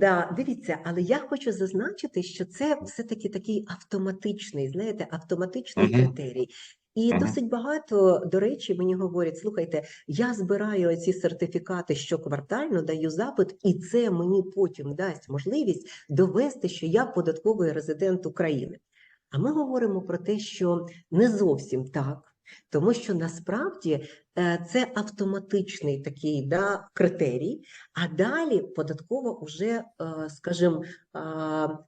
Да, дивіться, але я хочу зазначити, що це все-таки такий автоматичний, знаєте, автоматичний Мгм. критерій. І Мгм. досить багато, до речі, мені говорять: слухайте, я збираю ці сертифікати щоквартально, даю запит, і це мені потім дасть можливість довести, що я податковий резидент України. А ми говоримо про те, що не зовсім так. Тому що насправді е, це автоматичний такий да, критерій, а далі податкова вже, скажімо,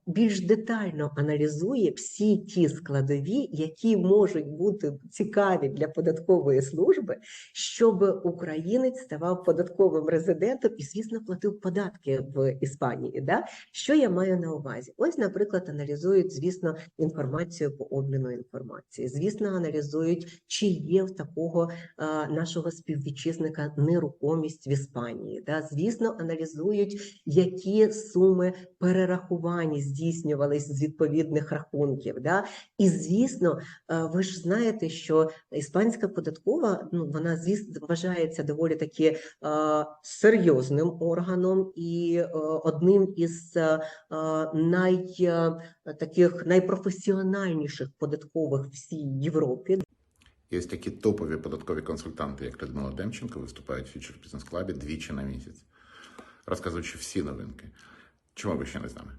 більш детально аналізує всі ті складові, які можуть бути цікаві для податкової служби, щоб українець ставав податковим резидентом і, звісно, платив податки в Іспанії. Да? Що я маю на увазі? Ось, наприклад, аналізують, звісно, інформацію по обміну інформації. Звісно, аналізують, чи є в такого а, нашого співвітчизника нерухомість в Іспанії. Да? Звісно, аналізують, які суми перерахування здійснювались з відповідних рахунків. Да? І звісно, е, ви ж знаєте, що іспанська податкова ну вона звісно вважається доволі таки е, серйозним органом і е, одним із е, е, най е, таких найпрофесіональніших податкових всій Європі. Є такі топові податкові консультанти, як Людмила Демченко, виступають в Future Business Club двічі на місяць, розказуючи всі новинки. Чому ви ще не з нами?